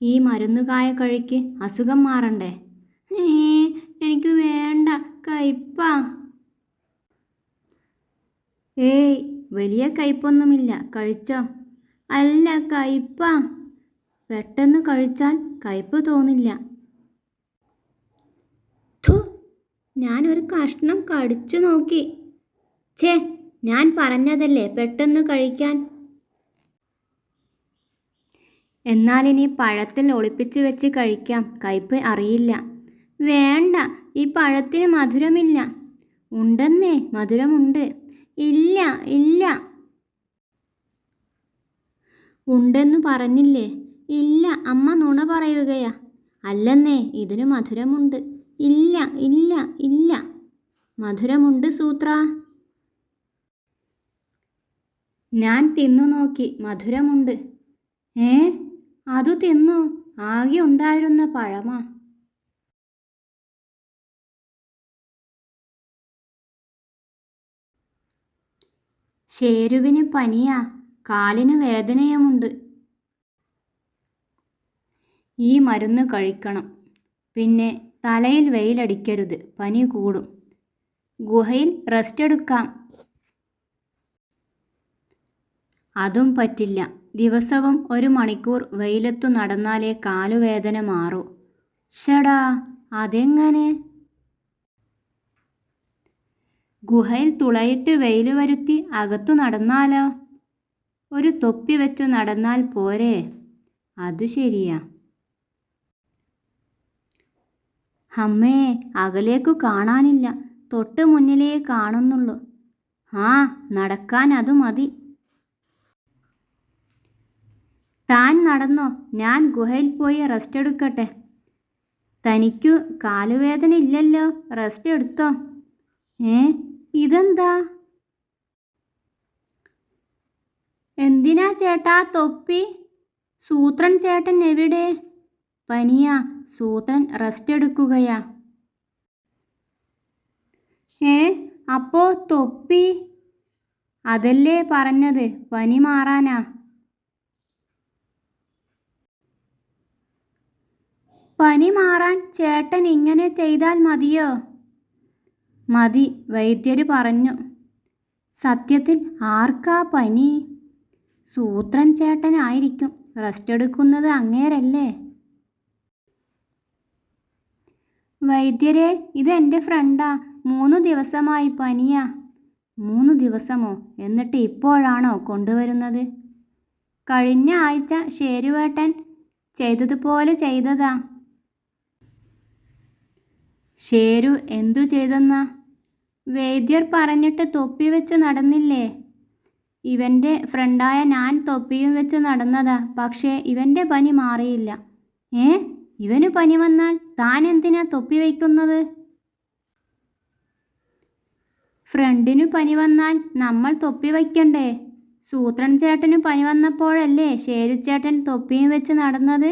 ഈ മരുന്നുകായ കഴിക്ക്. അസുഖം മാറണ്ടേ? ഏ എനിക്ക് വേണ്ട. കയ്പ ഏയ് വലിയ കയ്പൊന്നുമില്ല കഴിച്ചോ? അല്ല കയ്പ പെട്ടെന്ന് കഴിച്ചാൽ കയ്പ് തോന്നില്ല. ഞാനൊരു കഷ്ണം കടിച്ചു നോക്കി. ഛേ ഞാൻ പറഞ്ഞതല്ലേ പെട്ടെന്ന് കഴിക്കാൻ? എന്നാലിനി പഴത്തിൽ ഒളിപ്പിച്ചു വെച്ച് കഴിക്കാം. കയ്പ് അറിയില്ല. വേണ്ട ഈ പഴത്തിന് മധുരമില്ല. ഉണ്ടെന്നേ മധുരമുണ്ട്. ഇല്ല ഇല്ല. ഉണ്ടെന്നു പറഞ്ഞില്ലേ? ഇല്ല അമ്മ നുണ പറയുകയാ. അല്ലെന്നേ ഇതിന് മധുരമുണ്ട്. ഇല്ല ഇല്ല ഇല്ല. മധുരമുണ്ട് സൂത്ര. ഞാൻ തിന്നു നോക്കി മധുരമുണ്ട്. ഏ? അതു തിന്നു. ആകെ ഉണ്ടായിരുന്ന പഴമാ. ശേരുവിന് പനിയാ. കാലിന് വേദനയുമുണ്ട്. ഈ മരുന്ന് കഴിക്കണം. പിന്നെ തലയിൽ വെയിലടിക്കരുത്. പനി കൂടും. ഗുഹയിൽ റെസ്റ്റ് എടുക്കാം. അതും പറ്റില്ല. ദിവസവും ഒരു മണിക്കൂർ വെയിലത്തു നടന്നാലേ കാലുവേദന മാറൂ. ഷടാ അതെങ്ങനെ? ഗുഹയിൽ തുളയിട്ട് വെയിൽ വരുത്തി അകത്തു നടന്നാലോ? ഒരു തൊപ്പി വെച്ചു നടന്നാൽ പോരെ? അതു ശരിയാ. അമ്മേ അകലേക്കു കാണാനില്ല. തൊട്ട് മുന്നിലേ കാണുന്നുള്ളൂ. ആ നടക്കാൻ അത് മതി. താൻ നടന്നോ? ഞാൻ ഗുഹയിൽ പോയി റെസ്റ്റ് എടുക്കട്ടെ. തനിക്കു കാലുവേദന ഇല്ലല്ലോ? റെസ്റ്റ് എടുത്തോ? ഏ? ഇതെന്താ? എന്തിനാ ചേട്ടാ തൊപ്പി? സൂത്രൻ ചേട്ടൻ എവിടെ? പനിയാ സൂത്രൻ റെസ്റ്റ് എടുക്കുകയാ. ഏ? അപ്പോ തൊപ്പി? അതല്ലേ പറഞ്ഞത് പനി മാറാനാ. പനി മാറാൻ ചേട്ടൻ ഇങ്ങനെ ചെയ്താൽ മതിയോ? മതി വൈദ്യര് പറഞ്ഞു. സത്യത്തിൽ ആർക്കാ പനി? സൂത്രൻ ചേട്ടനായിരിക്കും റെസ്റ്റ് എടുക്കുന്നത് അങ്ങേരല്ലേ? വൈദ്യരെ ഇത് എന്റെ ഫ്രണ്ടാ. മൂന്ന് ദിവസമായി പനിയാ. മൂന്ന് ദിവസമോ? എന്നിട്ട് ഇപ്പോഴാണോ കൊണ്ടുവരുന്നത്? കഴിഞ്ഞ ആഴ്ച ശേരുവേട്ടൻ ചെയ്തതുപോലെ ചെയ്തതാ. ഷേരു എന്തു ചെയ്തെന്നാ? വൈദ്യർ പറഞ്ഞിട്ട് തൊപ്പി വെച്ചു നടന്നില്ലേ? ഇവന്റെ ഫ്രണ്ടായ ഞാൻ തൊപ്പിയും വെച്ച് നടന്നതാ പക്ഷേ ഇവന്റെ പനി മാറിയില്ല. ഏ? ഇവന് പനി വന്നാൽ താൻ എന്തിനാ തൊപ്പി വയ്ക്കുന്നത് ഫ്രണ്ടിനു പനി വന്നാൽ നമ്മൾ തൊപ്പി വയ്ക്കണ്ടേ? സൂത്രൻ ചേട്ടന് പനി വന്നപ്പോഴല്ലേ ഷേരുചേട്ടൻ തൊപ്പിയും വെച്ച് നടന്നത്?